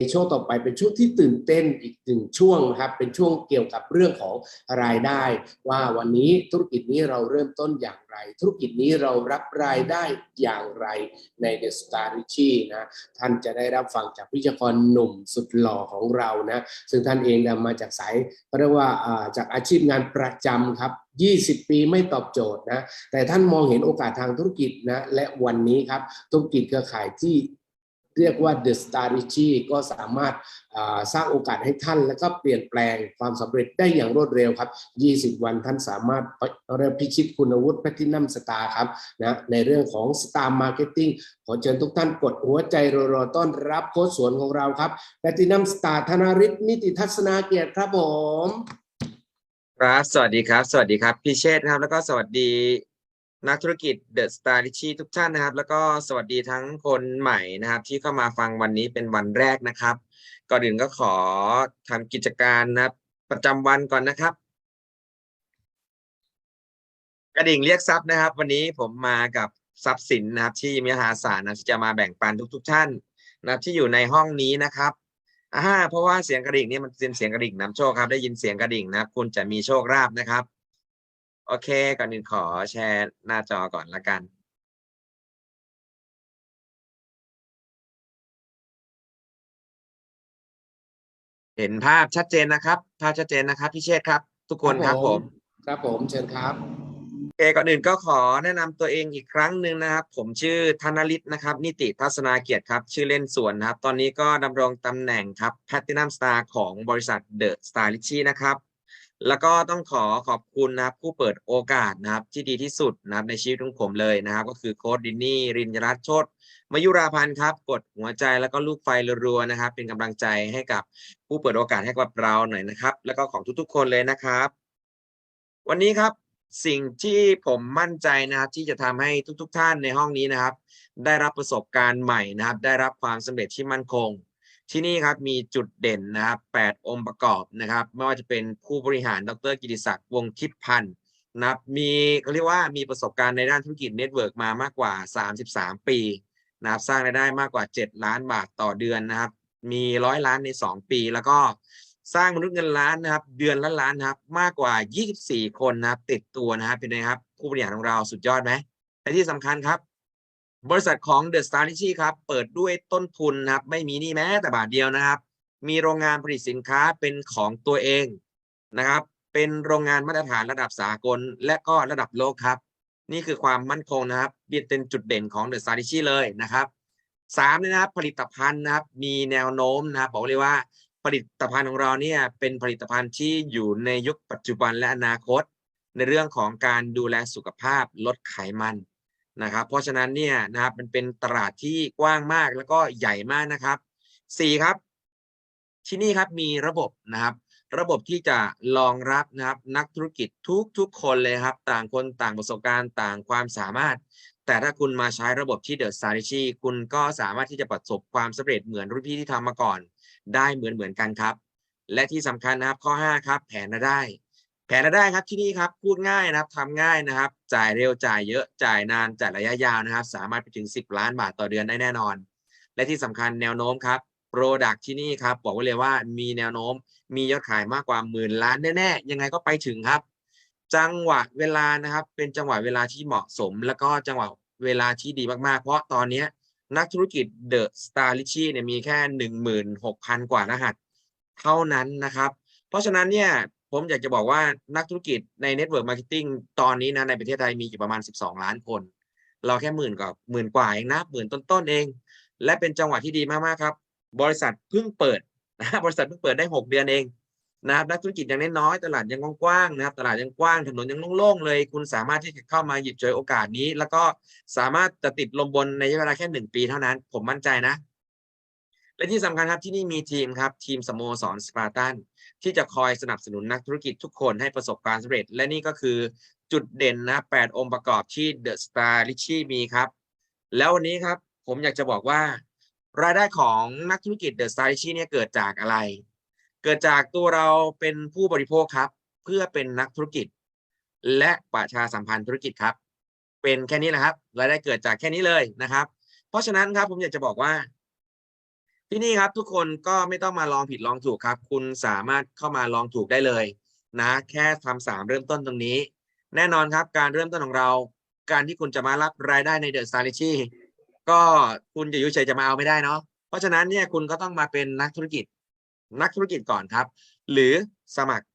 ในช่วงต่อไปเป็นช่วงที่ตื่นเต้นอีกหนึ่งช่วงนะครับเป็นช่วงเกี่ยวกับเรื่องของรายได้ ว่าวันนี้ธุรกิจนี้เราเริ่มต้นอย่างไร ธุรกิจนี้เรารับรายได้อย่างไรใน The Star r i c h i นะท่านจะได้รับฟังจากพิจกรหนุ่มสุดหล่อของเรานะซึ่งท่านเองนำมาจากสายเขาเรียกว่าอ่าจากอาชีพงานประจำครับ20 ปีไม่ตอบโจทย์นะ แต่ท่านมองเห็นโอกาสทางธุรกิจนะ และวันนี้ครับ ธุรกิจเครือข่ายที่ เรียกว่า The Star r i c h i ก็สามารถสร้างโอกาสให้ท่าน แล้วก็เปลี่ยนแปลงความสำเร็จได้อย่างรวดเร็วครับ 20 วันท่านสามารถเริ่มพิชิตคุณวุฒิแพทินัมสตาร์ครับนะในเรื่องของ Star Marketing ขอเชิญทุกท่านกดหัวใจรอๆต้อนรับโค้ชสวนของเราครับแพทินัมสตาร์ธนาริศนิติทัศนาเกียรติครับผมครับ สวัสดีครับ สวัสดีครับ พี่เชษฐ์ครับ แล้วก็สวัสดี นักธุรกิจเดอะสตาร์ลิชีทุกท่านนะครับ แล้วก็สวัสดีทั้งคนใหม่นะครับ ที่เข้ามาฟังวันนี้เป็นวันแรกนะครับ ก่อนอื่นก็ขอทำกิจการนะครับ ประจำวันก่อนนะครับ กระดิ่งเรียกทรัพย์นะครับ วันนี้ผมมากับทรัพย์สินนะครับ ที่มีหาศาลนะที่จะมาแบ่งปันทุก ๆท่านนะครับที่อยู่ในห้องนี้นะครับอ่าเพราะว่าเสียงกระดิ่งนี่มันเป็นเสียงกระดิ่งนำโชคครับ ได้ยินเสียงกระดิ่งนะครับ คุณจะมีโชคลาภนะครับ โอเค ก่อนอื่นขอแชร์หน้าจอก่อนละกัน เห็นภาพชัดเจนนะครับ ภาพชัดเจนนะครับพี่เชษฐ์ครับ ทุกคนครับผม ครับผมเชิญครับโอเคก่อนอื่นก็ขอแนะนำตัวเองอีกครั้งหนึ่งนะครับ ผมชื่อธนลิศนะครับ นิติทัศนาเกียรติครับ ชื่อเล่นส่วนนะครับ ตอนนี้ก็ดำรงตำแหน่งครับ Platinum Star ของบริษัท The Star r i c h i นะครับ แล้วก็ต้องขอขอบคุณนะครับผู้เปิดโอกาสนะครับที่ดีที่สุดนะครับในชีวิตของผมเลยนะครับ ก็คือโค้ดดินนี่รินยรัตน์โชตมายุราพันธ์ครับ กดหัวใจแล้วก็ลูกไฟรัวๆนะครับ เป็นกำลังใจให้กับผู้เปิดโอกาสให้กับเราหน่อยนะครับ แล้วก็ของทุกๆ คนเลยนะครับ วันนี้ครับสิ่งที่ผมมั่นใจนะครับที่จะทำให้ทุก ๆ ท่านในห้องนี้นะครับ ได้รับประสบการณ์ใหม่นะครับ ได้รับความสำเร็จที่มั่นคง ที่นี่ครับมีจุดเด่นนะครับ8องค์ประกอบนะครับ ไม่ว่าจะเป็นผู้บริหารดรกิติศักดิ์วงทิพพันธ์นะครับมีเขาเรียกว่ามีประสบการณ์ในด้านธุรกิจเน็ตเวิร์กมามากกว่า 33 ปีนะครับสร้างรายได้มากกว่า 7 ล้านบาทต่อเดือนนะครับ มีร้อยล้านใน 2 ปี แล้วก็สร้างมนุษย์เงินล้านนะครับ เดือนละล้านนะครับ มากกว่า 24 คนนะครับ ติดตัวนะครับเป็นไงครับ ผู้บริหารของเราสุดยอดไหมและที่สำคัญครับ บริษัทของ The Star r i c h i ครับ เปิดด้วยต้นทุนนะครับ ไม่มีหนี่แม้แต่บาทเดียวนะครับ มีโรงงานผลิตสินค้าเป็นของตัวเองนะครับ เป็นโรงงานมาตรฐานระดับสากล และก็ระดับโลกครับ นี่คือความมั่นคงนะครับเป็นจุดเด่นของ The Star r i c h i เลยนะครับสามนะครับ ผลิตภัณฑ์นะครับ มีแนวโน้มนะครับบอกเลยว่าผลิตภัณฑ์ของเราเนี่ยเป็นผลิตภัณฑ์ที่อยู่ในยุคปัจจุบันและอนาคต ในเรื่องของการดูแลสุขภาพลดไขมัน นะครับ เพราะฉะนั้นเนี่ยนะครับมันเป็นตลาดที่กว้างมากแล้วก็ใหญ่มากนะครับสี่ครับ ที่นี่ครับมีระบบนะครับ ระบบที่จะรองรับนะครับ นักธุรกิจทุกทุกคนเลยครับ ต่างคนต่างประสบการณ์ต่างความสามารถ แต่ถ้าคุณมาใช้ระบบที่เดอะสตาร์ชีคุณก็สามารถที่จะประสบความสำเร็จเหมือนรุ่นพี่ที่ทำมาก่อน ได้เหมือนเหมือนกันครับ และที่สำคัญนะครับข้อ 5 ครับ แผนรายได้ แผนรายได้ครับที่นี่ครับพูดง่ายนะครับทำง่ายนะครับ จ่ายเร็วจ่ายเยอะจ่ายนานจ่ายระยะยาวนะครับ สามารถไปถึง 10 ล้านบาทต่อเดือนได้แน่นอน และที่สำคัญแนวโน้มครับโปรดักที่นี่ครับบอกไว้เลยว่ามีแนวโน้มมียอดขายมากกว่าหมื่นล้านแน่ๆยังไงก็ไปถึงครับ จังหวะเวลานะครับ เป็นจังหวะเวลาที่เหมาะสม แล้วก็จังหวะเวลาที่ดีมากๆ เพราะตอนนี้นักธุรกิจเดอะสตาร์ลิชีเนี่ยมีแค่หนึ่งหมื่นหกพันกว่ารหัส เท่านั้นนะครับ เพราะฉะนั้นเนี่ย ผมอยากจะบอกว่านักธุรกิจใน Network Marketing ตอนนี้นะในประเทศไทยมีอยู่ประมาณ 12 ล้านคน เราแค่หมื่นกว่าหมื่นกว่าเองนะหมื่นต้นๆเอง และเป็นจังหวะที่ดีมากๆครับ บริษัทเพิ่งเปิดนะบริษัทเพิ่งเปิดได้ 6 เดือนเองนะครับนักธุรกิจยังน้อยตลาดยังกว้างๆนะครับ ตลาดยังกว้างถนนยังโล่งๆเลย คุณสามารถที่จะเข้ามาหยิบฉวยโอกาสนี้ แล้วก็สามารถจะติดลมบนในระยะเวลาแค่หนึ่งปีเท่านั้น ผมมั่นใจนะ และที่สำคัญครับที่นี่มีทีมครับ ทีมสโมสรสปาร์ตัน ที่จะคอยสนับสนุนนักธุรกิจทุกคนให้ประสบความสำเร็จ และนี่ก็คือจุดเด่นนะ8องค์ประกอบที่ The Star r i c h i มีครับ แล้ววันนี้ครับผมอยากจะบอกว่า รายได้ของนักธุรกิจ The Star r i c h i เนี่ยเกิดจากอะไร เกิดจากตัวเราเป็นผู้บริโภคครับ เพื่อเป็นนักธุรกิจ และประชาสัมพันธ์ธุรกิจครับ เป็นแค่นี้แหละครับ รายได้เกิดจากแค่นี้เลยนะครับ เพราะฉะนั้นครับผมอยากจะบอกว่า ที่นี่ครับทุกคนก็ไม่ต้องมาลองผิดลองถูกครับ คุณสามารถเข้ามาลองถูกได้เลย นะ แค่ทำสามเริ่มต้นตรงนี้ แน่นอนครับ การเริ่มต้นของเรา การที่คุณจะมารับรายได้ในเดอะสตาร์ลิชี่ก็คุณจะอยุ่เฉยจะมาเอาไม่ได้เนาะเพราะฉะนั้นเนี่ยคุณก็ต้องมาเป็นนักธุรกิจ นักธุรกิจก่อนครับ หรือสมัคร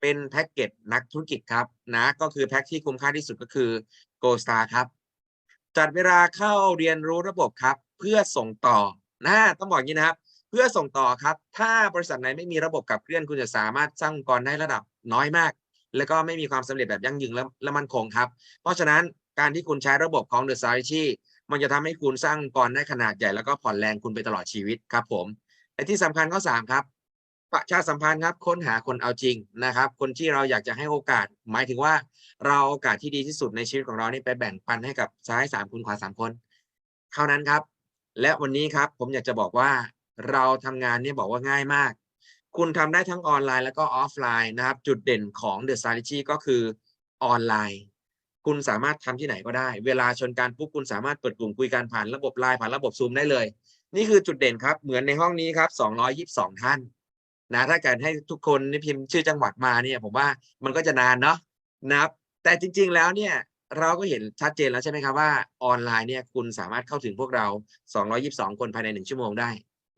เป็นแพ็กเกจนักธุรกิจครับนะก็คือแพ็กที่คุ้มค่าที่สุดก็คือ Go Star ครับ จัดเวลาเข้าเรียนรู้ระบบครับ เพื่อส่งต่อ นะต้องบอกอย่างนี้นะครับ เพื่อส่งต่อครับ ถ้าบริษัทไหนไม่มีระบบขับเคลื่อนคุณจะสามารถสร้างองค์กรได้ระดับน้อยมาก แล้วก็ไม่มีความสำเร็จแบบยั่งยืนและและมั่นคงครับ เพราะฉะนั้นการที่คุณใช้ระบบของ The s t r a t e g y มันจะทำให้คุณสร้างองค์กรได้ขนาดใหญ่แล้วก็ผ่อนแรงคุณไปตลอดชีวิตครับผมและที่สำคัญข้อสามครับประชาสัมพันธ์ครับค้นหาคนเอาจริงนะครับ คนที่เราอยากจะให้โอกาส หมายถึงว่าเราเอาโอกาสที่ดีที่สุดในชีวิตของเรานี่ไปแบ่งปันให้กับซ้ายสามคนขวาสามคน เท่านั้นครับ และวันนี้ครับผมอยากจะบอกว่าเราทำงานเนี่ยบอกว่าง่ายมาก คุณทำได้ทั้งออนไลน์แล้วก็ออฟไลน์นะครับ จุดเด่นของ The Strategy ก็คือออนไลน์ คุณสามารถทำที่ไหนก็ได้ เวลาชนการปุ๊บคุณสามารถเปิดกลุ่มคุยกันผ่านระบบไลน์ผ่านระบบซูมได้เลย นี่คือจุดเด่นครับ เหมือนในห้องนี้ครับ222 ท่านนะถ้ากิดให้ทุกคนนี่พิมพ์ชื่อจังหวัดมาเนี่ยผมว่ามันก็จะนานเนาะนะครับแต่จริง ๆแล้วเนี่ย เราก็เห็นชัดเจนแล้วใช่ไหมครับว่าออนไลน์เนี่ยคุณสามารถเข้าถึงพวกเรา 222 คนภายในหนึ่งชั่วโมงได้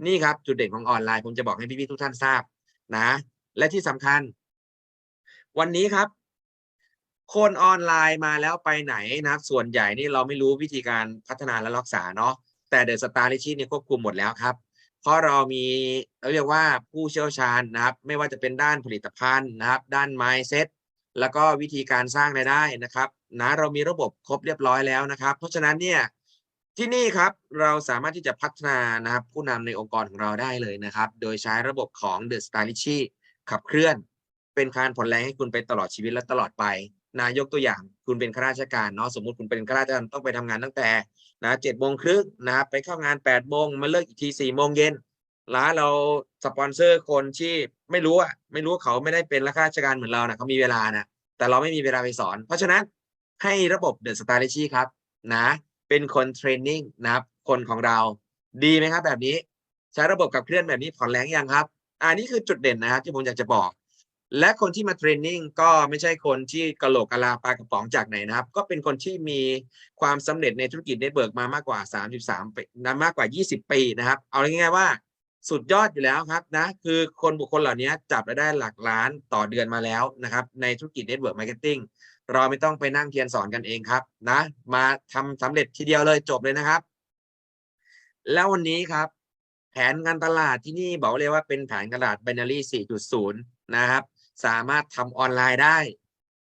นี่ครับจุดเด่นของออนไลน์ผมจะบอกให้พี่ๆทุกท่านทราบนะ และที่สำคัญ วันนี้ครับ คนออนไลน์มาแล้วไปไหนนะส่วนใหญ่นี่เราไม่รู้วิธีการพัฒนาและรักษาเนาะแต่เดอะสตาร์ลิชี่เนี่ยควบคุมหมดแล้วครับ เพราะเรามีเรียกว่าผู้เชี่ยวชาญนะครับ ไม่ว่าจะเป็นด้านผลิตภัณฑ์นะครับ ด้าน mindset แล้วก็วิธีการสร้างรายได้นะครับนะเรามีระบบครบเรียบร้อยแล้วนะครับ เพราะฉะนั้นเนี่ยที่นี่ครับเราสามารถที่จะพัฒนานะครับผู้นำในองค์กรของเราได้เลยนะครับ โดยใช้ระบบของ The s t y l i s h ขับเคลื่อน เป็นการผ่อนแรงให้คุณไปตลอดชีวิตและตลอดไปนายกตัวอย่างคุณเป็นข้าราชการเนาะสมมุติคุณเป็นข้าราชการต้องไปทำงานตั้งแต่นะเจ็ดโมงครึ่งนะครับไปเข้างานแปดโมงมาเลิกอีกทีสี่โมงเย็น ร้านเราสปอนเซอร์คนที่ไม่รู้อะไม่รู้เขาไม่ได้เป็นข้าราชการเหมือนเรานะเขามีเวลานะแต่เราไม่มีเวลาไปสอน เพราะฉะนั้นให้ระบบ The Strategy ครับนะเป็นคนเทรนนิ่งนะครับคนของเราดีไหมครับ แบบนี้ใช้ระบบขับเคลื่อนแบบนี้ผ่อนแรงยังครับอันนี้คือจุดเด่นนะครับที่ผมอยากจะบอก และคนที่มาเทรนนิ่งก็ไม่ใช่คนที่กะโหลกกะลาปลากระป๋องจากไหนนะครับ ก็เป็นคนที่มีความสำเร็จในธุรกิจเน็ตเบิร์กมามากกว่า 33ปีนมากกว่า 20 ปีนะครับ เอาง่ายๆว่า สุดยอดอยู่แล้วครับนะคือคนบุคคลเหล่านี้จับรายได้หลักล้านต่อเดือนมาแล้วนะครับ ในธุรกิจเน็ตเวิร์กมาร์เก็ตติ้งเราไม่ต้องไปนั่งเทียนสอนกันเองครับนะ มาทำสำเร็จทีเดียวเลยจบเลยนะครับ แล้ววันนี้ครับ แผนการตลาดที่นี่บอกเลยว่าเป็นแผนการตลาด binary 4.0 นะครับ สามารถทำออนไลน์ได้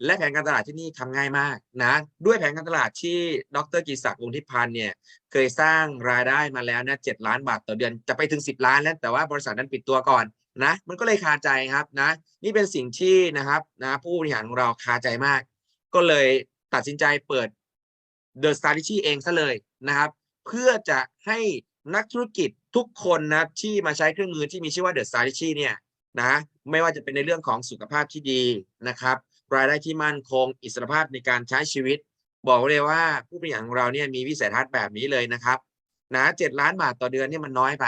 และแผนการตลาดที่นี่ทำง่ายมากนะ ด้วยแผนการตลาดที่ดรกิศักดิ์วงทิพย์พันธ์เนี่ย เคยสร้างรายได้มาแล้วนะเจ็ดล้านบาทต่อเดือนจะไปถึงสิบล้านแล้วแต่ว่าบริษัทนั้นปิดตัวก่อนนะ มันก็เลยคาใจครับนะ นี่เป็นสิ่งที่นะครับนะผู้บริหารของเราคาใจมาก ก็เลยตัดสินใจเปิด The Strategy เองซะเลยนะครับ เพื่อจะให้นักธุรกิจทุกคนนะที่มาใช้เครื่องมือที่มีชื่อว่า The Strategy เนี่ยนะไม่ว่าจะเป็นในเรื่องของสุขภาพที่ดีนะครับ รายได้ที่มั่นคง อิสรภาพในการใช้ชีวิต บอกเลยว่าผู้บริหารของเราเนี่ยมีวิสัยทัศน์แบบนี้เลยนะครับนะเจ็ดล้านบาทต่อเดือนนี่มันน้อยไป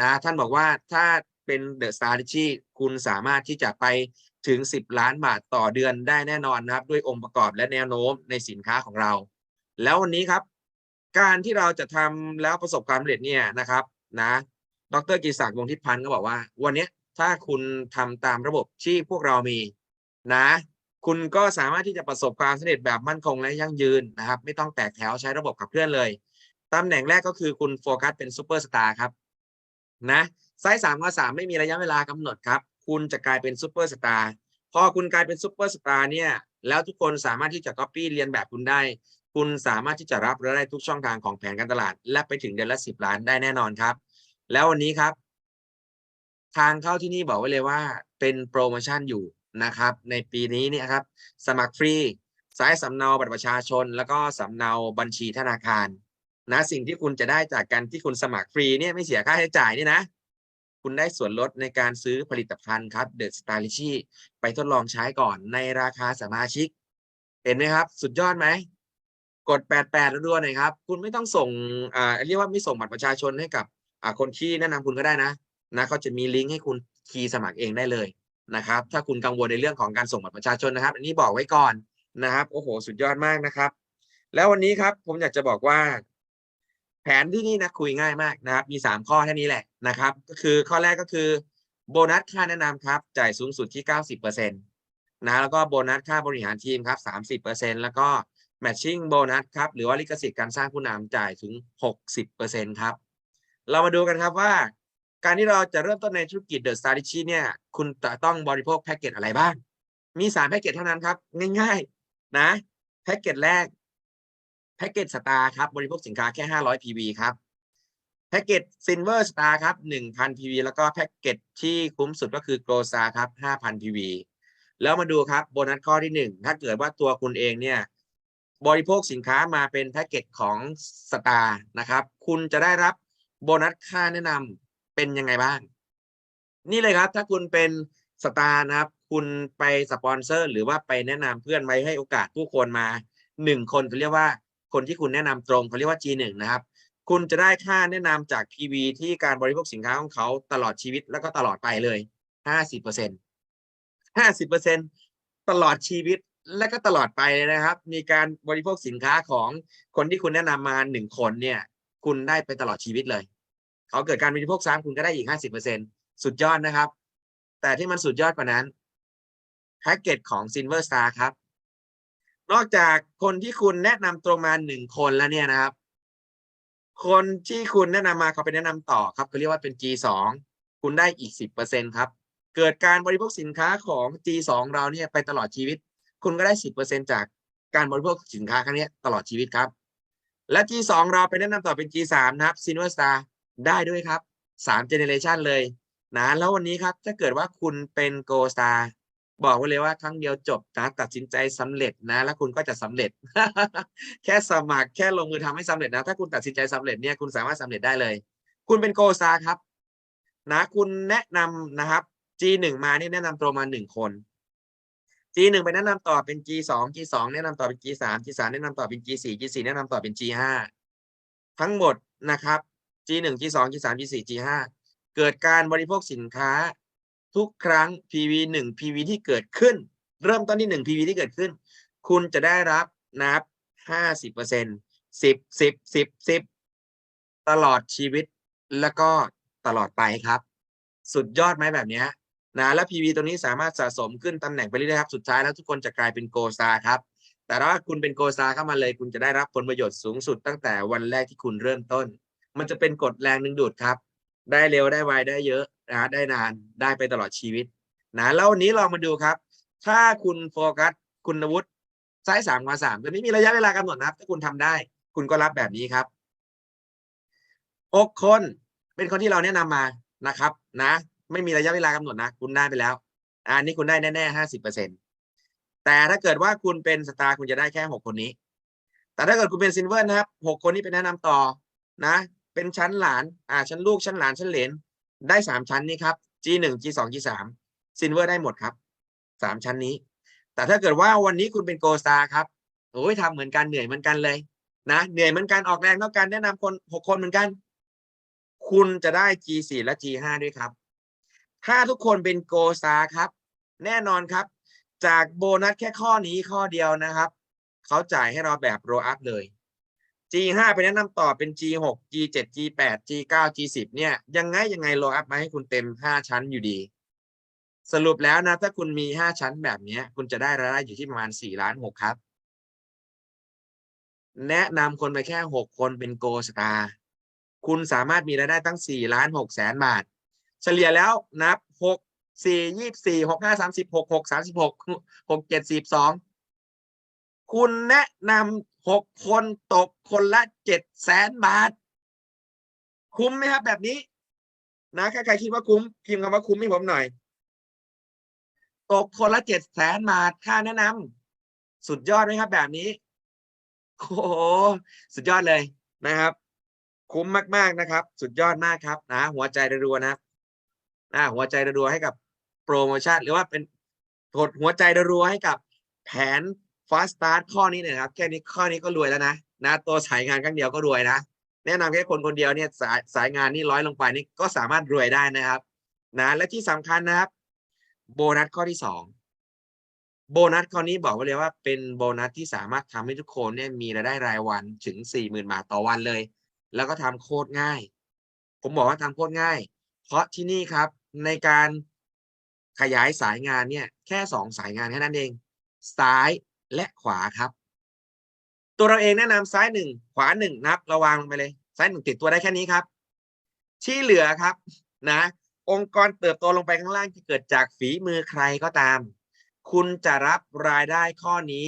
นะท่านบอกว่าถ้าเป็นเดอะ strategy คุณสามารถที่จะไปถึง 10 ล้านบาทต่อเดือนได้แน่นอนนะครับ ด้วยองค์ประกอบและแนวโน้มในสินค้าของเรา แล้ววันนี้ครับ การที่เราจะทำแล้วประสบความสำเร็จเนี่ยนะครับนะดรกิติศักดิ์วงศ์ทิพย์พันธ์ก็บอกว่า วันนี้ถ้าคุณทำตามระบบที่พวกเรามีนะ คุณก็สามารถที่จะประสบความสำเร็จแบบมั่นคงและยั่งยืนนะครับ ไม่ต้องแตกแถวใช้ระบบขับเคลื่อนเลยตำแหน่งแรกก็คือคุณโฟกัสเป็นซูเปอร์สตาร์ครับนะไซส์สามกับสามไม่มีระยะเวลากำหนดครับ คุณจะกลายเป็นซูเปอร์สตาร์พอคุณกลายเป็นซูเปอร์สตาร์เนี่ยแล้วทุกคนสามารถที่จะก๊อปปี้เรียนแบบคุณได้ คุณสามารถที่จะรับรายได้ทุกช่องทางของแผนการตลาด และไปถึงเดือนละสิบล้านได้แน่นอนครับ แล้ววันนี้ครับ ทางเข้าที่นี่บอกไว้เลยว่า เป็นโปรโมชั่นอยู่ นะครับ ในปีนี้เนี่ยครับ สมัครฟรีสายสำเนาบัตรประชาชน แล้วก็สำเนาบัญชีธนาคาร นะสิ่งที่คุณจะได้จากการที่คุณสมัครฟรีเนี่ยไม่เสียค่าใช้จ่ายนี่นะคุณได้ส่วนลดในการซื้อผลิตภัณฑ์ครับเดอะสตาร์ลิชีไปทดลองใช้ก่อนในราคาสมาชิก เห็นไหมครับ สุดยอดไหมกด 88แล้วด้วยหน่อยครับ คุณไม่ต้องส่งอ่าเรียกว่าไม่ส่งบัตรประชาชนให้กับอ่าคนที่แนะนำคุณก็ได้นะนะเขาจะมีลิงก์ให้คุณคีย์สมัครเองได้เลย นะครับ ถ้าคุณกังวลในเรื่องของการส่งบัตรประชาชนนะครับ อันนี้บอกไว้ก่อนนะครับ โอ้โห สุดยอดมากนะครับ แล้ววันนี้ครับผมอยากจะบอกว่า แผนที่นี่นะคุยง่ายมากนะครับ มีสามข้อแค่นี้แหละนะครับ ก็คือข้อแรกก็คือโบนัสค่าแนะนำครับจ่ายสูงสุดที่เก้าสิบเปอร์เซ็นต์นะแล้วก็โบนัสค่าบริหารทีมครับสามสิบเปอร์เซ็นแล้วก็แมทชิ่งโบนัสครับหรือว่าลิขสิทธิ์การสร้างผู้นำจ่ายถึงหกสิบเปอร์เซ็นครับ เรามาดูกันครับว่า การที่เราจะเริ่มต้นในธุรกิจเดอะสตาร์ดิชีเนี่ย คุณจะต้องบริโภคแพ็กเกจอะไรบ้าง มีสามแพ็กเกจเท่านั้นครับ ง่ายๆ นะแพ็กเกจแรกแพ็กเกจสตาร์ครับบริโภคสินค้าแค่ 500 PV ครับแพ็กเกจซินเวอร์สตาร์ครับ 1,000 PV แล้วก็แพ็กเกจที่คุ้มสุดก็คือโกลซาครับ 5,000 PV แล้วมาดูครับโบนัสข้อที่หนึ่งถ้าเกิดว่าตัวคุณเองเนี่ยบริโภคสินค้ามาเป็นแพ็กเกจของสตาร์นะครับ คุณจะได้รับโบนัสค่าแนะนำ เป็นยังไงบ้าง นี่เลยครับ ถ้าคุณเป็นสตาร์นะครับ คุณไปสปอนเซอร์ หรือว่าไปแนะนำเพื่อนไว้ให้โอกาสผู้คนมาหนึ่งคนเขาเรียกว่าคนที่คุณแนะนำตรงเขาเรียกว่า G1 นะครับ คุณจะได้ค่าแนะนำจาก PV ที่การบริโภคสินค้าของเขาตลอดชีวิตแล้วก็ตลอดไปเลยห้าสิบเปอร์เซ็นห้าสิบเปอร์เซ็นตลอดชีวิตและก็ตลอดไปเลยนะครับ มีการบริโภคสินค้าของคนที่คุณแนะนำมาหนึ่งคนเนี่ย คุณได้ไปตลอดชีวิตเลย เขาเกิดการบริโภคซ้ำคุณก็ได้อีกห้าสิบเปอร์เซ็นสุดยอดนะครับ แต่ที่มันสุดยอดกว่านั้นแพ็กเกจของ Silver Star ครับ นอกจากคนที่คุณแนะนำตรงมาหนึ่งคนแล้วเนี่ยนะครับ คนที่คุณแนะนำมาเขาไปแนะนำต่อครับเขาเรียกว่าเป็น G2 คุณได้อีกสิบเปอร์เซ็นครับ เกิดการบริโภคสินค้าของ G2 เราเนี่ยไปตลอดชีวิต คุณก็ได้สิบเปอร์เซ็นจากการบริโภคสินค้าครั้งนี้ตลอดชีวิตครับ และ G2 เราไปแนะนำต่อเป็น G3 นะครับ Silver Star ได้ด้วยครับสามเจเนเรชันเลยนะแล้ววันนี้ครับถ้าเกิดว่าคุณเป็น Go Star บอกไว้เลยว่าครั้งเดียวจบนะตัดสินใจสำเร็จนะ แล้วคุณก็จะสำเร็จ แค่สมัครแค่ลงมือทำให้สำเร็จนะ ถ้าคุณตัดสินใจสำเร็จเนี่ยคุณสามารถสำเร็จได้เลย คุณเป็น Go Star ครับ นะคุณแนะนำนะครับ G1 มานี่แนะนำตรงมาหนึ่งคน G1 ไปแนะนำต่อเป็น G2 G2 แนะนำต่อเป็น G3 G3 แนะนำต่อเป็น G4 G4 แนะนำต่อเป็น G5 ทั้งหมดนะครับ G1 G2 G3 G4 G5 เกิดการบริโภคสินค้า ทุกครั้ง PV 1 PV ที่เกิดขึ้น เริ่มต้นที่ 1 PV ที่เกิดขึ้น คุณจะได้รับนะครับ50เปอร์เซ็นต์สิบสิบสิบสิบตลอดชีวิตแล้วก็ตลอดไปครับ สุดยอดไหมแบบนี้นะและ PV ตัวนี้สามารถสะสมขึ้นตำแหน่งไปเรื่อยๆครับ สุดท้ายแล้วทุกคนจะกลายเป็นโกซาครับ แต่ถ้าคุณเป็นโกซาเข้ามาเลย คุณจะได้รับผลประโยชน์สูงสุดตั้งแต่วันแรกที่คุณเริ่มต้น มันจะเป็นกฎแรงดึงดูดครับ ได้เร็วได้ไวได้เยอะนะได้นานได้ไปตลอดชีวิตนะแล้ววันนี้ลองมาดูครับ ถ้าคุณโฟกัสคุณวุฒิซ้ายสามขวาสามจะไม่มีระยะเวลากำหนดนะครับ ถ้าคุณทำได้ คุณก็รับแบบนี้ครับหกคนเป็นคนที่เราแนะนำมานะครับ นะ ไม่มีระยะเวลากำหนดนะ คุณได้ไปแล้วอันนี้คุณได้แน่ๆห้าสิบเปอร์เซ็นแต่ถ้าเกิดว่าคุณเป็นสตาร์คุณจะได้แค่หกคนนี้ แต่ถ้าเกิดคุณเป็นซินเวอร์นะครับหกคนนี้เป็นแนะนำต่อนะ เป็นชั้นหลาน อ่า ชั้นลูกชั้นหลานชั้นเหลน ได้สามชั้นนี้ครับ G หนึ่ง G สอง G สามซินเวอร์ได้หมดครับสามชั้นนี้ แต่ถ้าเกิดว่าวันนี้คุณเป็นโกสตาครับโอ้ยทำเหมือนกันเหนื่อยเหมือนกันเลย นะเหนื่อยเหมือนกันออกแรงเท่ากันแนะนำคนหกคนเหมือนกัน คุณจะได้ G สี่และ G ห้าด้วยครับ ถ้าทุกคนเป็นโกสตาครับ แน่นอนครับ จากโบนัสแค่ข้อนี้ข้อเดียวนะครับเขาจ่ายให้เราแบบโรอัพเลย G5 ไปแนะนำต่อเป็น G6 G7 G8 G9 G10 เนี่ยยังไงยังไงโลอัพมาให้คุณเต็ม 5 ชั้นอยู่ดี สรุปแล้วนะ ถ้าคุณมี 5 ชั้นแบบนี้คุณจะได้รายได้อยู่ที่ประมาณ 4 ล้าน 6 ครับ แนะนำคนไปแค่ 6 คนเป็นโกสตาร์คุณสามารถมีรายได้ตั้ง 4 ล้าน6แสนบาท เฉลี่ยแล้วนับ 6 4 24 6 5 36 6 36 6 7 42 คุณแนะนำ หกคนตกคนละเจ็ดแสนบาท คุ้มไหมครับ แบบนี้ นะใครคิดว่าคุ้มพิมพ์คำว่าคุ้มให้ผมหน่อย ตกคนละเจ็ดแสนบาทค่าแนะนำสุดยอดไหมครับ แบบนี้โอ้โหสุดยอดเลยนะครับ คุ้มมากๆนะครับ สุดยอดมากครับ นะ หัวใจรัวๆนะครับอ่าหัวใจรัวๆให้กับโปรโมชั่นหรือว่าเป็นกดหัวใจรัวๆให้กับแผน ฟาสตาร์ทข้อนี้เนยนะครับแค่นี้ข้อนี้ก็รวยแล้วนะนะตัวสายงานครั้งเดียวก็รวยนะ แนะนำแค่คนคนเดียวเนี่ยสายสายงานนี่ร้อยลงไปนี่ก็สามารถรวยได้นะครับนะและที่สำคัญนะครับ โบนัสข้อที่สองโบนัสข้อนี้บอกไว้เลยว่าเป็นโบนัสที่สามารถทำให้ทุกคนเนี่ยมีรายได้รายวันถึงสี่หมื่นบาทต่อวันเลย แล้วก็ทำโคตรง่าย ผมบอกว่าทำโคตรง่าย เพราะที่นี่ครับในการขยายสายงานเนี่ยแค่สองสายงานแค่นั้นเอง ซ้าย และขวาครับ ตัวเราเองแนะนำซ้ายหนึ่งขวาหนึ่งนับระวังลงไปเลย ซ้ายหนึ่งติดตัวได้แค่นี้ครับ ที่เหลือครับนะ องค์กรเติบโตลงไปข้างล่างที่เกิดจากฝีมือใครก็ตาม คุณจะรับรายได้ข้อนี้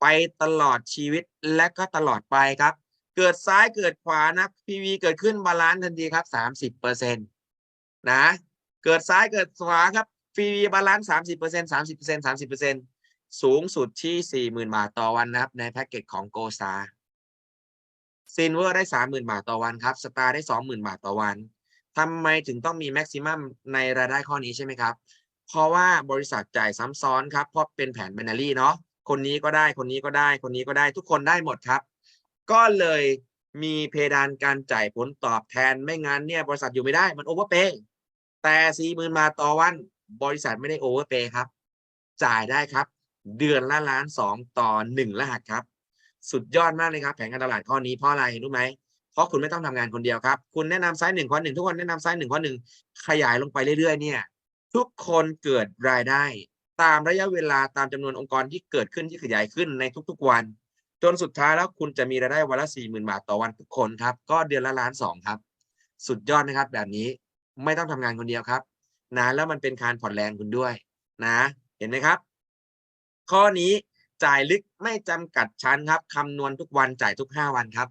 ไปตลอดชีวิตและก็ตลอดไปครับ เกิดซ้ายเกิดขวานะ PV เกิดขึ้นบาลานซ์ทันทีครับสามสิบเปอร์เซ็นตนะ เกิดซ้ายเกิดขวาครับ PV บาลานซ์สามสิบเปอร์เซ็นสามสิบเปอร์เซ็นสามสิบเปอร์เซ็นต สูงสุดที่สี่หมื่นบาทต่อวันนะครับ ในแพ็กเกจของ Go Star ซินเวอร์ได้สามหมื่นบาทต่อวันครับสตาร์ได้สองหมื่นบาทต่อวันทำไมถึงต้องมีแม็กซิมัมในรายได้ข้อนี้ใช่ไหมครับ เพราะว่าบริษัทจ่ายซ้ำซ้อนครับ เพราะเป็นแผนแบนนารี่เนาะคนนี้ก็ได้คนนี้ก็ได้คนนี้ก็ได้ทุกคนได้หมดครับ ก็เลยมีเพดานการจ่ายผลตอบแทนไม่งั้นเนี่ยบริษัทอยู่ไม่ได้มันโอเวอร์เปย์แต่สี่หมื่นบาทต่อวัน บริษัทไม่ได้โอเวอร์เปย์ครับ จ่ายได้ครับ เดือนละล้านสองต่อหนึ่งรหัสครับ สุดยอดมากเลยครับ แผนการตลาดข้อนี้เพราะอะไรรู้ไหมเพราะคุณไม่ต้องทำงานคนเดียวครับ คุณแนะนำไซส์หนึ่งข้อหนึ่งทุกคนแนะนำไซส์หนึ่งข้อหนึ่งขยายลงไปเรื่อยๆเนี่ย ทุกคนเกิดรายได้ ตามระยะเวลาตามจำนวนองค์กรที่เกิดขึ้นที่ขยายขึ้นในทุกๆวัน จนสุดท้ายแล้วคุณจะมีรายได้วันละสี่หมื่นบาทต่อวันทุกคนครับ ก็เดือนละล้านสองครับ สุดยอดนะครับ แบบนี้ไม่ต้องทำงานคนเดียวครับนะแล้วมันเป็นการผ่อนแรงคุณด้วย นะ เห็นไหมครับ ข้อนี้จ่ายลึกไม่จำกัดชั้นครับคำนวณทุกวันจ่ายทุกห้าวันครับ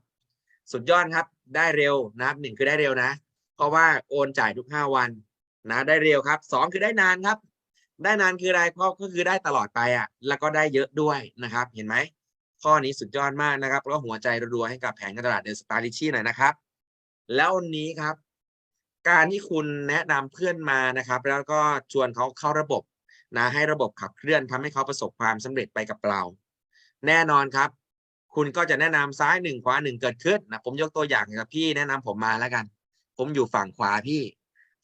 สุดยอดครับได้เร็วนะครับหนึ่งคือได้เร็วนะ เพราะว่าโอนจ่ายทุกห้าวันนะได้เร็วครับสองคือได้นานครับ ได้นานคืออะไรเพราะก็คือได้ตลอดไปอะแล้วก็ได้เยอะด้วยนะครับ เห็นไหมข้อนี้สุดยอดมากนะครับแล้วก็หัวใจรัวๆให้กับแผนการตลาดเดนสตาร์ลิชี่หน่อยนะครับ แล้ววันนี้ครับ การที่คุณแนะนำเพื่อนมานะครับ แล้วก็ชวนเขาเข้าระบบ นะให้ระบบขับเคลื่อนทำให้เขาประสบความสำเร็จไปกับเรา แน่นอนครับ คุณก็จะแนะนำซ้ายหนึ่งขวาหนึ่งเกิดขึ้นนะผมยกตัวอย่างกับพี่แนะนำผมมาแล้วกัน ผมอยู่ฝั่งขวาพี่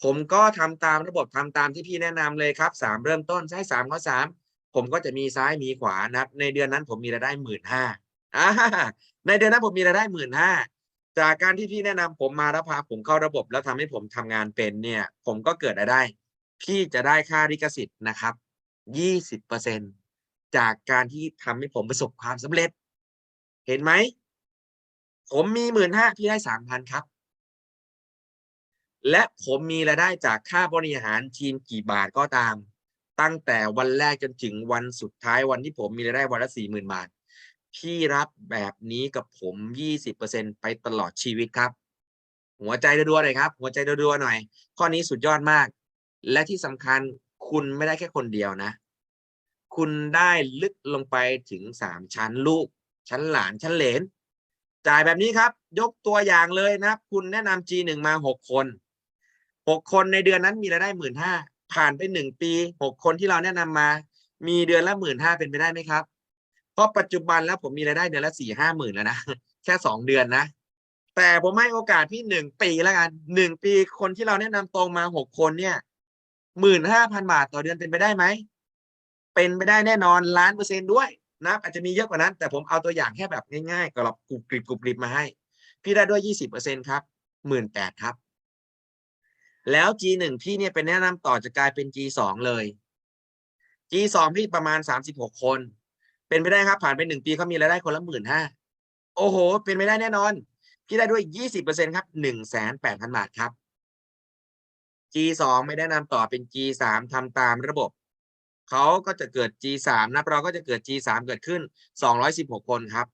ผมก็ทำตามระบบทำตามที่พี่แนะนำเลยครับสามเริ่มต้นใช้สามข้อสามผมก็จะมีซ้ายมีขวานะครับ ในเดือนนั้นผมมีรายได้หมื่นห้าในเดือนนั้นผมมีรายได้หมื่นห้าจากการที่พี่แนะนำผมมาแล้วพาผมเข้าระบบแล้วทำให้ผมทำงานเป็นเนี่ย ผมก็เกิดรายได้ พี่จะได้ค่าลิขสิทธิ์นะครับยี่สิบเปอร์เซ็นจากการที่ทำให้ผมประสบความสำเร็จ เห็นไหม ผมมีหมื่นห้าพี่ได้สามพันครับ และผมมีรายได้จากค่าบริหารทีมกี่บาทก็ตาม ตั้งแต่วันแรกจนถึงวันสุดท้ายวันที่ผมมีรายได้วันละสี่หมื่นบาท พี่รับแบบนี้กับผมยี่สิบเปอร์เซ็นไปตลอดชีวิตครับ หัวใจรัวๆหน่อยครับ หัวใจรัวๆหน่อย ข้อนี้สุดยอดมาก และที่สำคัญคุณไม่ได้แค่คนเดียวนะ คุณได้ลึกลงไปถึงสามชั้นลูก ชั้นหลานชั้นเหลน จ่ายแบบนี้ครับ ยกตัวอย่างเลยนะครับ คุณแนะนำ G1 มาหกคนหกคนในเดือนนั้นมีรายได้หมื่นห้าผ่านไปหนึ่งปีหกคนที่เราแนะนำมา มีเดือนละหมื่นห้าเป็นไปได้ไหมครับ เพราะปัจจุบันแล้วผมมีรายได้เดือนละสี่ห้าหมื่นแล้วนะแค่สองเดือนนะแต่ผมให้โอกาสพี่หนึ่งปีแล้วกันหนึ่งปีคนที่เราแนะนำตรงมาหกคนเนี่ย หมื่นห้าพันบาทต่อเดือนเป็นไปได้ไหม เป็นไปได้แน่นอนล้านเปอร์เซ็นด้วยนะอาจจะมีเยอะกว่านั้น แต่ผมเอาตัวอย่างแค่แบบง่ายๆกรอบกรุบกริบกรุบกริบมาให้ พี่ได้ด้วยยี่สิบเปอร์เซ็นครับหมื่นแปดครับ แล้ว G หนึ่งพี่เนี่ยเป็นแนะนำต่อจะกลายเป็น G สองเลย G สองพี่ประมาณสามสิบหกคน เป็นไปได้ครับ ผ่านไปหนึ่งปีเขามีรายได้คนละหมื่นห้าโอ้โห เป็นไปได้แน่นอน พี่ได้ด้วยยี่สิบเปอร์เซ็นครับหนึ่งแสนแปดพันบาทครับ G สองไม่ได้นำต่อเป็น G สามทำตามระบบ เขาก็จะเกิด G สามนับเราก็จะเกิด G สามเกิดขึ้นสองร้อยสิบหกคนครับ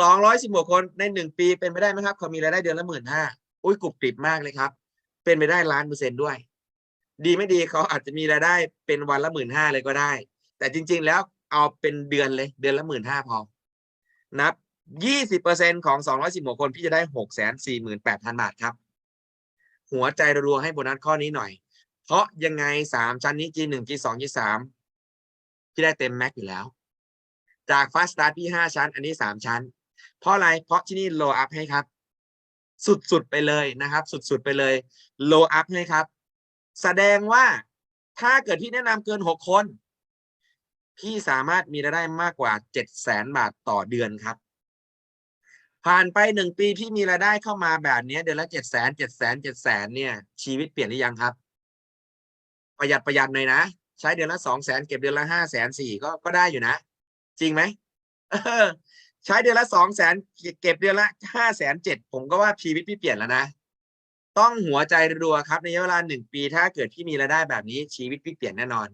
สองร้อยสิบหกคนในหนึ่งปีเป็นไปได้ไหมครับเขามีรายได้เดือนละหมื่นห้าอุ้ยกรุบกริบมากเลยครับ เป็นไปได้ล้านเปอร์เซ็นต์ด้วย ดีไม่ดีเขาอาจจะมีรายได้เป็นวันละหมื่นห้าเลยก็ได้ แต่จริง ๆ แล้วเอาเป็นเดือนเลยเดือนละหมื่นห้าพอ นับยี่สิบเปอร์เซ็นของสองร้อยสิบหกคนพี่จะได้หกแสนสี่หมื่นแปดพันบาทครับ หัวใจรัวๆให้โบนัสข้อนี้หน่อย เพราะยังไงสามชั้นนี้ G หนึ่ง G สอง G สามพี่ได้เต็มแม็กอยู่แล้ว จากฟาสตาร์พี่ห้าชั้น อันนี้สามชั้น เพราะอะไร เพราะที่นี่โลอัพให้ครับ สุดๆไปเลยนะครับ สุดๆไปเลย low up ให้ครับ แสดงว่าถ้าเกิดพี่แนะนำเกินหกคน พี่สามารถมีรายได้มากกว่าเจ็ดแสนบาทต่อเดือนครับ ผ่านไปหนึ่งปีพี่มีรายได้เข้ามาแบบนี้เดือนละเจ็ดแสนเจ็ดแสนเจ็ดแสนเนี่ย ชีวิตเปลี่ยนหรือยังครับ ประหยัดประหยัดหน่อยนะ ใช้เดือนละสองแสนเก็บเดือนละห้าแสนสี่ก็ก็ได้อยู่นะ จริงไหมใช้เดือนละสองแสนเก็บเดือนละห้าแสนเจ็ดผมก็ว่าชีวิตพี่เปลี่ยนแล้วนะ ต้องหัวใจรัวครับในระยะเวลาหนึ่งปี ถ้าเกิดพี่มีรายได้แบบนี้ ชีวิตพี่เปลี่ยนแน่นอน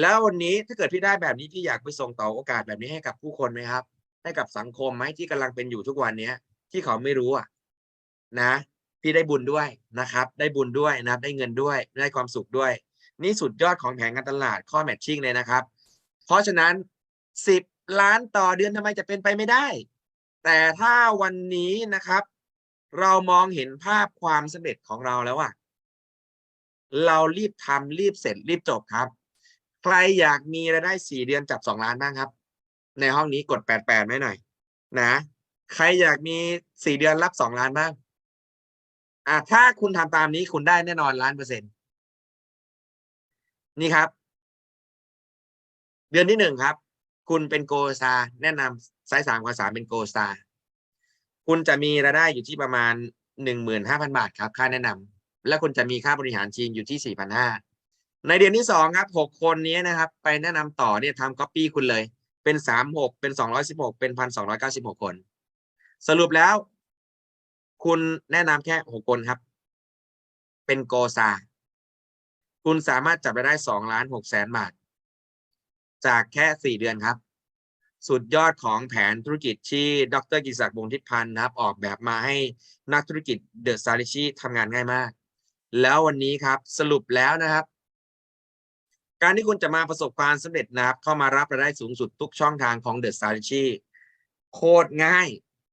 แล้ววันนี้ถ้าเกิดพี่ได้แบบนี้พี่อยากไปส่งต่อโอกาสแบบนี้ให้กับผู้คนไหมครับ ให้กับสังคมไหมที่กำลังเป็นอยู่ทุกวันเนี้ย ที่เขาไม่รู้อะ นะพี่ได้บุญด้วยนะครับ ได้บุญด้วยนะครับ ได้เงินด้วยได้ความสุขด้วย นี่สุดยอดของแผนการตลาดข้อแมทชิ่งเลยนะครับ เพราะฉะนั้นสิบล้านต่อเดือนทำไมจะเป็นไปไม่ได้ แต่ถ้าวันนี้นะครับ เรามองเห็นภาพความสำเร็จของเราแล้วอะเรารีบทำรีบเสร็จรีบจบครับ ใครอยากมีรายได้สี่เดือนจับสองล้านบ้างครับ ในห้องนี้กดแปดแปดไว้หน่อย นะ ใครอยากมีสี่เดือนรับสองล้านบ้าง อะถ้าคุณทำตามนี้คุณได้แน่นอนล้านเปอร์เซ็นต์นี่ครับ เดือนที่หนึ่งครับ คุณเป็นโกซาแนะนำไซส์สามกับสามเป็นโกซาคุณจะมีรายได้อยู่ที่ประมาณหนึ่งหมื่นห้าพันบาทครับ ค่าแนะนำและคุณจะมีค่าบริหารทีมอยู่ที่สี่พันห้าในเดือนที่สองครับหกคนนี้นะครับ ไปแนะนำต่อเนี่ยทำก๊อปปี้คุณเลย เป็นสามหกเป็นสองร้อยสิบหกเป็นพันสองร้อยเก้าสิบหกคน สรุปแล้ว คุณแนะนำแค่หกคนครับ เป็นโกซา คุณสามารถจับไปได้สองล้านหกแสนบาท จากแค่สี่เดือนครับ สุดยอดของแผนธุรกิจที่ดรกิติศักดิ์วงทิพพันธ์นะครับ ออกแบบมาให้นักธุรกิจเดอะซาริชีทำงานง่ายมาก แล้ววันนี้ครับสรุปแล้วนะครับ การที่คุณจะมาประสบความสำเร็จนะครับ เข้ามารับรายได้สูงสุดทุกช่องทางของเดอะซาริชีโคตรง่าย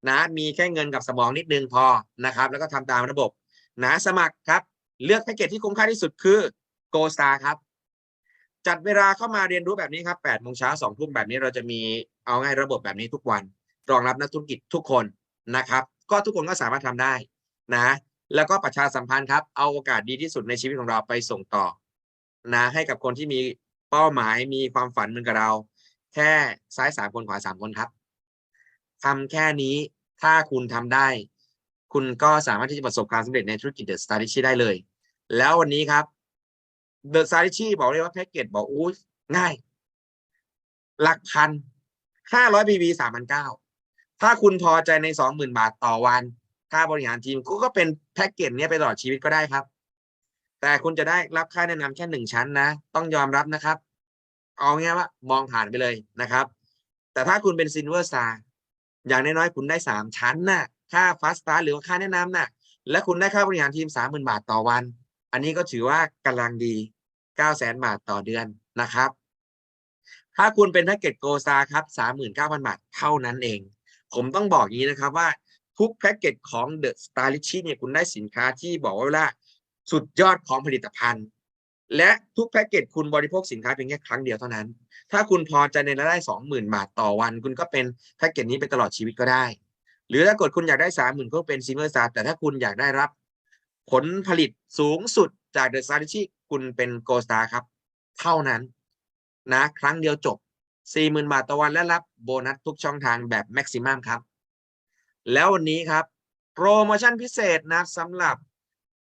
นะ มีแค่เงินกับสมองนิดนึงพอนะครับ แล้วก็ทำตามระบบนะสมัครครับ เลือกแพ็กเกจที่คุ้มค่าที่สุดคือ Go Star ครับ จัดเวลาเข้ามาเรียนรู้แบบนี้ครับ8โมงเช้า2ทุ่มแบบนี้เราจะมีเอาง่ายระบบแบบนี้ทุกวัน รองรับนักธุรกิจทุกคนนะครับ ก็ทุกคนก็สามารถทำได้นะ แล้วก็ประชาสัมพันธ์ครับ เอาโอกาสดีที่สุดในชีวิตของเราไปส่งต่อ นะให้กับคนที่มีเป้าหมายมีความฝันเหมือนกับเรา แค่ซ้ายสามคนขวาสามคนครับทำแค่นี้ถ้าคุณทำได้ คุณก็สามารถที่จะประสบความสำเร็จในธุรกิจเดอะสตาร์ดิชีได้เลย แล้ววันนี้ครับเดอะสตาร์ดิชีบอกเลยว่าแพ็กเกจบอกอู้ง่าย หลักพันห้าร้อยบีบีสามพันเก้าถ้าคุณพอใจในสองหมื่นบาทต่อวัน ค่าบริหารทีมก็เป็นแพ็กเกจเนี้ยไปตลอดชีวิตก็ได้ครับ แต่คุณจะได้รับค่าแนะนำแค่หนึ่งชั้นนะ ต้องยอมรับนะครับ เอาง่ายว่ามองผ่านไปเลยนะครับ แต่ถ้าคุณเป็นซินเวอร์ซาอย่างน้อยๆคุณได้สามชั้นน่ะ ค่าฟาสตาหรือว่าค่าแนะนำน่ะ และคุณได้ค่าบริหารทีมสามหมื่นบาทต่อวัน อันนี้ก็ถือว่ากำลังดีเก้าแสนบาทต่อเดือนนะครับ ถ้าคุณเป็นแพ็กเกจโกซาครับสามหมื่นเก้าพันบาทเท่านั้นเอง ผมต้องบอกอย่างนี้นะครับว่าทุกแพ็กเกจของ The Stylish เนี่ยคุณได้สินค้าที่บอกว่า สุดยอดของผลิตภัณฑ์ และทุกแพ็กเกจคุณบริโภคสินค้าเพียงแค่ครั้งเดียวเท่านั้น ถ้าคุณพอใจในรายได้สองหมื่นบาทต่อวัน คุณก็เป็นแพ็กเกจนี้ไปตลอดชีวิตก็ได้ หรือถ้ากดคุณอยากได้สามหมื่นก็เป็นซิมเมอร์ซาแต่ถ้าคุณอยากได้รับ ผลผลิตสูงสุดจากเดอะซาริชีคุณเป็นโกสตาร์ครับ เท่านั้นนะครั้งเดียวจบสี่หมื่นบาทต่อวันและรับโบนัสทุกช่องทางแบบแม็กซิมัมครับ แล้ววันนี้ครับ โปรโมชั่นพิเศษนะสำหรับ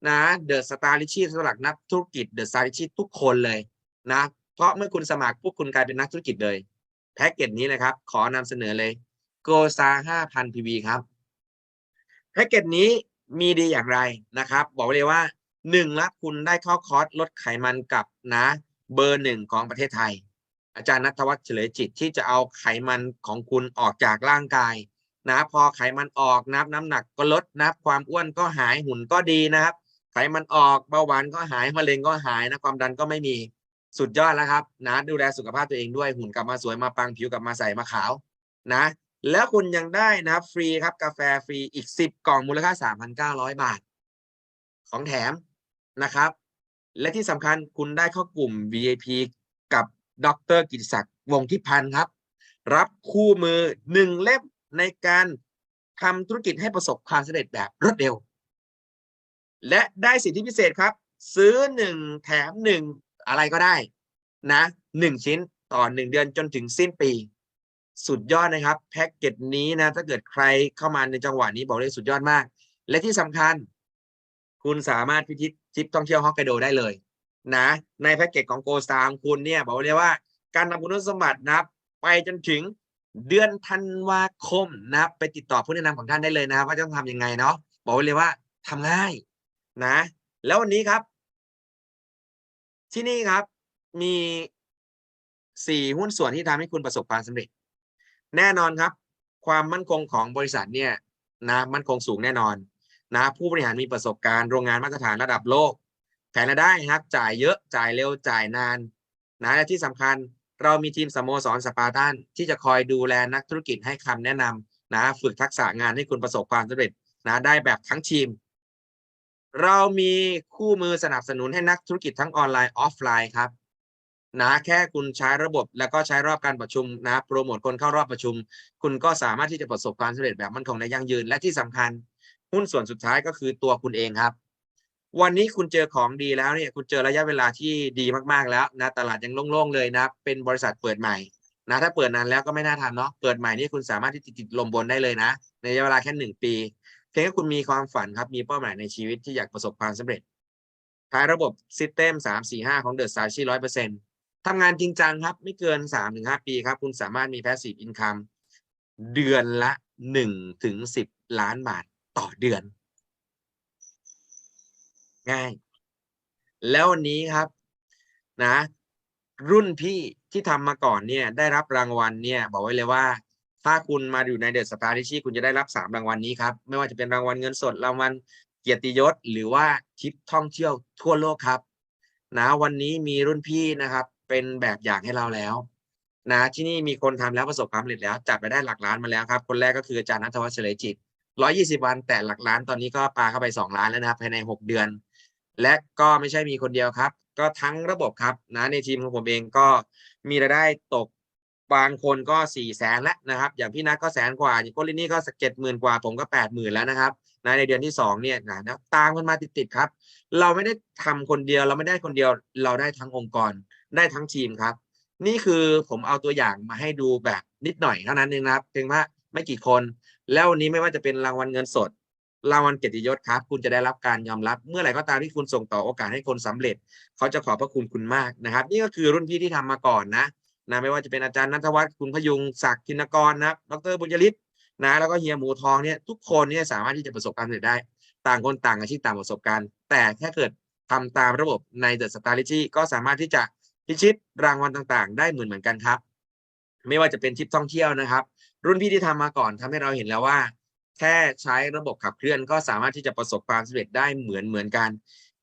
นะเดอะสตาร์ลิชีสำหรับนักธุรกิจเดอะสตาร์ลิชีทุกคนเลยนะ เพราะเมื่อคุณสมัครปุ๊บคุณกลายเป็นนักธุรกิจเลย แพ็กเกจนี้นะครับ ขอนำเสนอเลยโกซาห้าพันพีวีครับแพ็กเกจนี้มีดีอย่างไรนะครับ บอกเลยว่าหนึ่งละคุณได้เข้าคอร์สลดไขมันกับนะเบอร์หนึ่งของประเทศไทย อาจารย์นัทวัฒน์เฉลยจิตที่จะเอาไขมันของคุณออกจากร่างกาย นะ พอไขมันออกนับน้ำหนักก็ลดนับความอ้วนก็หายหุ่นก็ดีนะครับ ไขมันออกเบาหวานก็หายมะเร็งก็หายนะความดันก็ไม่มีสุดยอดแล้วครับ นะ ดูแลสุขภาพตัวเองด้วยหุ่นกลับมาสวยมาปังผิวกลับมาใสมาขาวนะ แล้วคุณยังได้นะครับฟรีครับกาแฟฟรีอีกสิบกล่องมูลค่าสามพันเก้าร้อยบาท ของแถมนะครับ และที่สำคัญคุณได้เข้ากลุ่ม VIP กับดรกิติศักดิ์วงทิพันธ์ครับ รับคู่มือหนึ่งเล่มในการทำธุรกิจให้ประสบความสำเร็จแบบรวดเร็ว และได้สิทธิพิเศษครับ ซื้อหนึ่งแถมหนึ่งอะไรก็ได้นะหนึ่งชิ้นต่อหนึ่งเดือนจนถึงสิ้นปี สุดยอดนะครับ แพ็กเกจนี้นะ ถ้าเกิดใครเข้ามาในจังหวะนี้บอกเลยสุดยอดมาก และที่สำคัญ คุณสามารถพิชิตทริปท่องเที่ยวฮอกไกโดได้เลยนะในแพ็กเกจของโกสตาของคุณเนี่ยบอกเลยว่าการทำคุณสมบัตินะครับ ไปจนถึงเดือนธันวาคมนะครับไปติดต่อผู้แนะนำของท่านได้เลยนะครับว่าจะต้องทำยังไงเนาะบอกเลยว่าทำง่าย นะ แล้ววันนี้ครับ ที่นี่ครับ มีสี่หุ้นส่วนที่ทำให้คุณประสบความสำเร็จ แน่นอนครับ ความมั่นคงของบริษัทเนี่ยนะมั่นคงสูงแน่นอนนะผู้บริหารมีประสบการณ์โรงงานมาตรฐานระดับโลกแผนรายได้ครับจ่ายเยอะจ่ายเร็วจ่ายนานนะและที่สำคัญเรามีทีมสโมสรสปาร์ตันที่จะคอยดูแลนักธุรกิจให้คำแนะนำนะฝึกทักษะงานให้คุณประสบความสำเร็จนะได้แบบทั้งทีม เรามีคู่มือสนับสนุนให้นักธุรกิจทั้งออนไลน์ออฟไลน์ครับนะแค่คุณใช้ระบบแล้วก็ใช้รอบการประชุมนะโปรโมทคนเข้ารอบประชุม คุณก็สามารถที่จะประสบความสำเร็จแบบมั่นคงและยั่งยืน และที่สำคัญหุ้นส่วนสุดท้ายก็คือตัวคุณเองครับ วันนี้คุณเจอของดีแล้วเนี่ยคุณเจอระยะเวลาที่ดีมากๆแล้วนะตลาดยังโล่งๆเลยนะเป็นบริษัทเปิดใหม่นะถ้าเปิดนานแล้วก็ไม่น่าทำเนาะเปิดใหม่นี่คุณสามารถที่จะติดลมบนได้เลยนะ ในระยะเวลาแค่หนึ่งปี เพียงแค่คุณมีความฝันครับ มีเป้าหมายในชีวิตที่อยากประสบความสำเร็จท้ายระบบซิสเต็มสามสี่ห้าของเดอะสตาร์ชีร้อยเปอร์เซ็นต์ทำงานจริงจังครับ ไม่เกินสามถึงห้าปีครับ คุณสามารถมี passive income เดือนละหนึ่งถึงสิบล้านบาทต่อเดือน ง่าย แล้ววันนี้ครับนะ รุ่นพี่ที่ทำมาก่อนเนี่ย ได้รับรางวัลเนี่ย บอกไว้เลยว่า ถ้าคุณมาอยู่ในเดอะสตาร์ดิชีคุณจะได้รับสามรางวัลนี้ครับ ไม่ว่าจะเป็นรางวัลเงินสดรางวัลเกียรติยศ หรือว่าทริปท่องเที่ยวทั่วโลกครับ นะวันนี้มีรุ่นพี่นะครับ เป็นแบบอย่างให้เราแล้ว นะที่นี่มีคนทำแล้วประสบความสำเร็จแล้วจับไปได้หลักล้านมาแล้วครับ คนแรกก็คืออาจารย์นัทวัฒน์เฉลยจิตร้อยี่สิบวันแต่หลักล้านตอนนี้ก็ปาเข้าไปสองล้านแล้วนะครับภายในหกเดือน และก็ไม่ใช่มีคนเดียวครับ ก็ทั้งระบบครับนะในทีมของผมเองก็มีรายได้ตก บางคนก็สี่แสนแล้วนะครับ อย่างพี่นัทก็แสนกว่าอย่างโคลินี่ก็สักเก็ตหมื่นกว่า ผมก็แปดหมื่นแล้วนะครับนะในเดือนที่สองเนี่ยนะตามกันมาติดๆครับ เราไม่ได้ทำคนเดียวเราไม่ได้คนเดียวเราได้ทั้งองค์กรได้ทั้งทีมครับ นี่คือผมเอาตัวอย่างมาให้ดูแบบนิดหน่อยเท่านั้นเองนะครับเพียงว่าไม่กี่คน แล้ววันนี้ไม่ว่าจะเป็นรางวัลเงินสดรางวัลเกียรติยศครับ คุณจะได้รับการยอมรับ เมื่อไหร่ก็ตามที่คุณส่งต่อโอกาสให้คนสำเร็จ เขาจะขอบพระคุณคุณมากนะครับ นี่ก็คือรุ่นพี่ที่ทำมาก่อนนะ นะไม่ว่าจะเป็นอาจารย์นัทวัฒน์คุณพยุงศักดิ์ธินกรนะครับดรบุญยฤทธิ์นะแล้วก็เฮียหมูทองเนี่ยทุกคนเนี่ยสามารถที่จะประสบความสำเร็จได้ ต่างคนต่างอาชีพต่างประสบการณ์ แต่แค่เกิดทำตามระบบใน The Strategy ก็สามารถที่จะพิชิตรางวัลต่างๆ ได้เหมือนเหมือนกันครับ ไม่ว่าจะเป็นทริปท่องเที่ยวนะครับ รุ่นพี่ที่ทำมาก่อนทำให้เราเห็นแล้วว่า แค่ใช้ระบบขับเคลื่อนก็สามารถที่จะประสบความสำเร็จได้เหมือนเหมือนกัน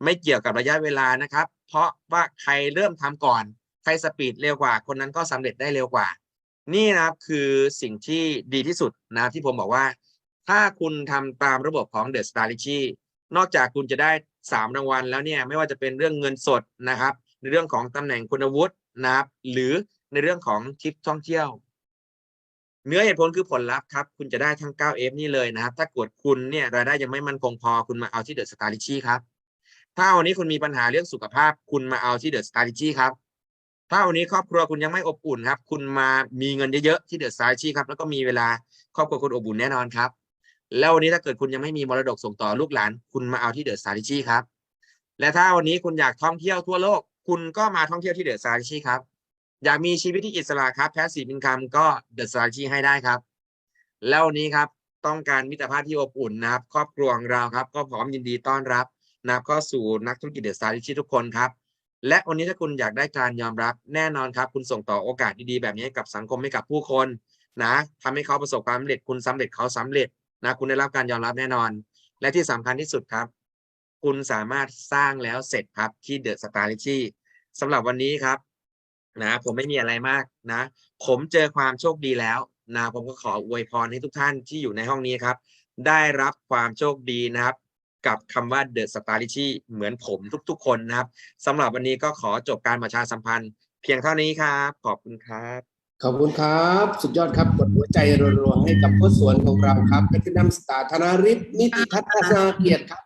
ไม่เกี่ยวกับระยะเวลานะครับ เพราะว่าใครเริ่มทำก่อน ใครสปีดเร็วกว่า คนนั้นก็สำเร็จได้เร็วกว่า นี่นะครับคือสิ่งที่ดีที่สุดนะที่ผมบอกว่า ถ้าคุณทำตามระบบของ The Strategy นอกจากคุณจะได้สามรางวัลแล้วเนี่ยไม่ว่าจะเป็นเรื่องเงินสดนะครับ ในเรื่องของตำแหน่งคุณวุฒินะครับ หรือในเรื่องของทริปท่องเที่ยว เนื้อเหตุผลคือผลลัพธ์ครับ คุณจะได้ทั้ง 9F นี่เลยนะครับ ถ้ากดคุณเนี่ยรายได้ยังไม่มั่นคงพอคุณมาเอาที่ The Strategy ครับถ้าวันนี้คุณมีปัญหาเรื่องสุขภาพคุณมาเอาที่ The Strategy ครับ ถ้าวันนี้ครอบครัวคุณยังไม่อบอุ่นครับ คุณมามีเงินเยอะๆที่ The Strategy ครับ แล้วก็มีเวลาครอบครัวคุณอบอุ่นแน่นอนครับ แล้ววันนี้ถ้าเกิดคุณยังไม่มีมรดกส่งต่อลูกหลาน คุณมาเอาที่ The Strategy ครับ และถ้าวันนี้คุณอยากท่องเที่ยวทั่วโลก คุณก็มาท่องเที่ยวที่ The Strategy ครับ อยากมีชีวิตที่อิสระครับแพสซีฟอินคัมก็ The Strategy ให้ได้ครับ แล้ววันนี้ครับต้องการมิตรภาพที่อบอุ่นนะครับ ครอบครัวของเราครับ ก็พร้อมยินดีต้อนรับนะครับเข้าสู่นักธุรกิจ The Strategy ทุกคนครับ และวันนี้ถ้าคุณอยากได้การยอมรับแน่นอนครับ คุณส่งต่อโอกาสดีๆแบบนี้กับสังคมให้กับผู้คนนะทำให้เขาประสบความสำเร็จคุณสำเร็จเขาสำเร็จนะคุณได้รับการยอมรับแน่นอน และที่สำคัญที่สุดครับ คุณสามารถสร้างแล้วเสร็จครับที่ The Strategy สำหรับวันนี้ครับนะผมไม่มีอะไรมากนะ ผมเจอความโชคดีแล้วนะผมก็ขออวยพรให้ทุกท่านที่อยู่ในห้องนี้ครับ ได้รับความโชคดีนะครับ กับคำว่า The Strategy เหมือนผมทุกๆ คนนะครับสำหรับวันนี้ก็ขอจบการประชาสัมพันธ์ เพียงเท่านี้ครับ ขอบคุณครับ ขอบคุณครับ สุดยอดครับกดหัวใจรัวๆให้กับผู้สวนของเราครับแพทินัมสตาร์ธนาริศนิติทัศนาเกียรติครับ